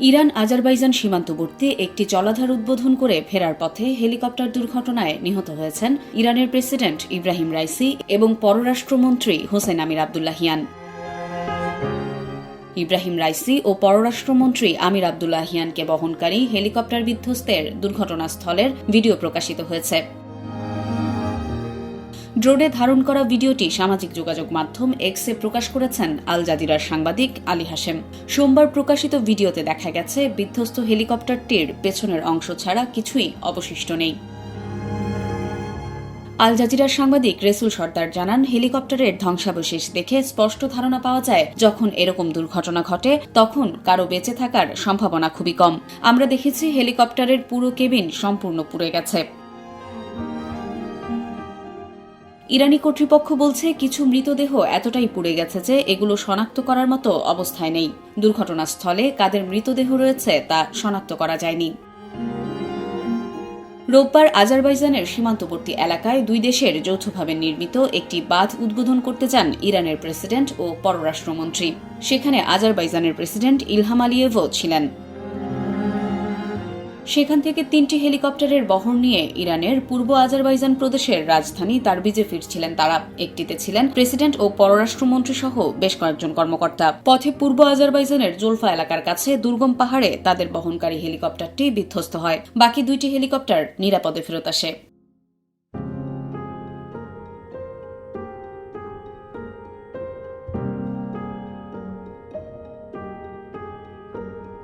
Iran Azerbaijan সীমান্তবর্তী একটি জলাধার উদ্বোধন করে ফেরার পথে হেলিকপ্টার দুর্ঘটনায় নিহত হয়েছেন ইরানের প্রেসিডেন্ট ইব্রাহিম রাইসি এবং পররাষ্ট্রমন্ত্রী Hossein Amir Abdollahian. Ebrahim Raisi ও পররাষ্ট্রমন্ত্রী আমির আবদুল্লাহিয়ানকে বহনকারী হেলিকপ্টার বিধ্বস্তের দুর্ঘটনাস্থলের ভিডিও প্রকাশিত হয়েছে। ড্রোনে ধারণ করা ভিডিওটি সামাজিক যোগাযোগ মাধ্যম এক্সে প্রকাশ করেছেন আল জাজিরার সাংবাদিক আলী হাসেম সোমবার প্রকাশিত ভিডিওতে দেখা গেছে, বিধ্বস্ত হেলিকপ্টারটির পেছনের অংশ ছাড়া কিছুই অবশিষ্ট নেই। আল জাজিরার সাংবাদিক রেসুল সর্দার জানান, হেলিকপ্টারের ধ্বংসাবশেষ দেখে স্পষ্ট ধারণা পাওয়া যায়, যখন এরকম দুর্ঘটনা ঘটে, তখন কারও বেঁচে থাকার সম্ভাবনা খুবই কম। আমরা দেখেছি, হেলিকপ্টারের পুরো কেবিন সম্পূর্ণ পুড়ে গেছে। ইরানি কর্তৃপক্ষ বলছে, কিছু মৃতদেহ এতটাই পুড়ে গেছে যে এগুলো শনাক্ত করার মতো অবস্থায় নেই। দুর্ঘটনাস্থলে কাদের মৃতদেহ রয়েছে তা শনাক্ত করা যায়নি। রোববার আজারবাইজানের সীমান্তবর্তী এলাকায় দুই দেশের যৌথভাবে নির্মিত একটি বাঁধ উদ্বোধন করতে যান ইরানের প্রেসিডেন্ট ও পররাষ্ট্রমন্ত্রী। সেখানে আজারবাইজানের প্রেসিডেন্ট ইলহাম আলিয়েভও ছিলেন। সেখান থেকে তিনটি হেলিকপ্টারের বহর নিয়ে ইরানের পূর্ব আজারবাইজান প্রদেশের রাজধানী তারবিজে ফিরছিলেন তারা। একটিতে ছিলেন প্রেসিডেন্ট ও পররাষ্ট্রমন্ত্রী সহ বেশ কয়েকজন কর্মকর্তা। পথে পূর্ব আজারবাইজানের জোলফা এলাকার কাছে দুর্গম পাহাড়ে তাদের বহনকারী হেলিকপ্টারটি বিধ্বস্ত হয়। বাকি দুইটি হেলিকপ্টার নিরাপদে ফেরত আসে।